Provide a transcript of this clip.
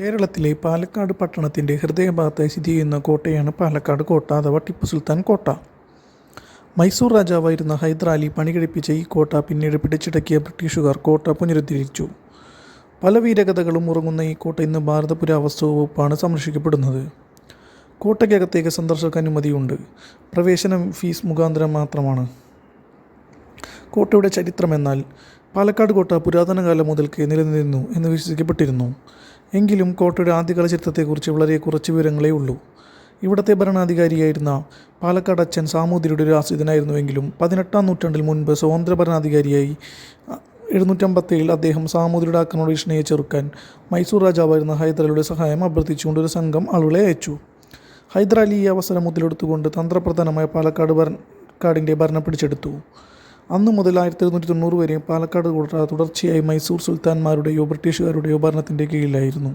കേരളത്തിലെ പാലക്കാട് പട്ടണത്തിന്റെ ഹൃദയഭാഗത്തായി സ്ഥിതി ചെയ്യുന്ന കോട്ടയാണ് പാലക്കാട് കോട്ട അഥവാ ടിപ്പു സുൽത്താൻ കോട്ട. മൈസൂർ രാജാവായിരുന്ന ഹൈദരാലി പണികഴിപ്പിച്ച ഈ കോട്ട പിന്നീട് പിടിച്ചടക്കിയ ബ്രിട്ടീഷുകാർ കോട്ട പുനരുദ്ധരിച്ചു. പല വീരകഥകളും ഉറങ്ങുന്ന ഈ കോട്ട ഇന്ന് ഭാരത പുരാവസ്തു വകുപ്പാണ് സംരക്ഷിക്കപ്പെടുന്നത്. കോട്ടയ്ക്കകത്തേക്ക് സന്ദർശക അനുമതിയുണ്ട്. പ്രവേശനം ഫീസ് മുഖാന്തരം മാത്രമാണ്. കോട്ടയുടെ ചരിത്രം എന്നാൽ പാലക്കാട് കോട്ട പുരാതന കാലം മുതൽക്ക് നിലനിന്നിരുന്നു എന്ന് വിശ്വസിക്കപ്പെട്ടിരുന്നു. എങ്കിലും കോട്ടയുടെ ആദ്യകാല ചരിത്രത്തെക്കുറിച്ച് വളരെ കുറച്ച് വിവരങ്ങളേ ഉള്ളൂ. ഇവിടത്തെ ഭരണാധികാരിയായിരുന്ന പാലക്കാട് അച്ഛൻ സാമൂതിരിയുടെ ഒരു ആശ്രിതനായിരുന്നുവെങ്കിലും പതിനെട്ടാം നൂറ്റാണ്ടിൽ മുൻപ് സ്വതന്ത്ര ഭരണാധികാരിയായി എഴുന്നൂറ്റമ്പത്തേഴിൽ അദ്ദേഹം സാമൂതിരിയുടെ ആക്രമണ ഭീഷണിയെ ചെറുക്കാൻ മൈസൂർ രാജാവായിരുന്ന ഹൈദരലിയുടെ സഹായം അഭ്യർത്ഥിച്ചുകൊണ്ട് ഒരു സംഘം ആളുകളെ അയച്ചു. ഹൈദരാലി ഈ അവസരം മുതലെടുത്തുകൊണ്ട് തന്ത്രപ്രധാനമായ പാലക്കാട് ഭരണക്കാടിന്റെ ഭരണം പിടിച്ചെടുത്തു. അന്നു മുതൽ ആയിരത്തി എഴുന്നൂറ്റി തൊണ്ണൂറ് വരെ പാലക്കാട് കോട്ട തുടർച്ചയായി മൈസൂർ സുൽത്താൻമാരുടെയോ ബ്രിട്ടീഷുകാരുടെയോ ഭരണത്തിന്റെ കീഴിലായിരുന്നു.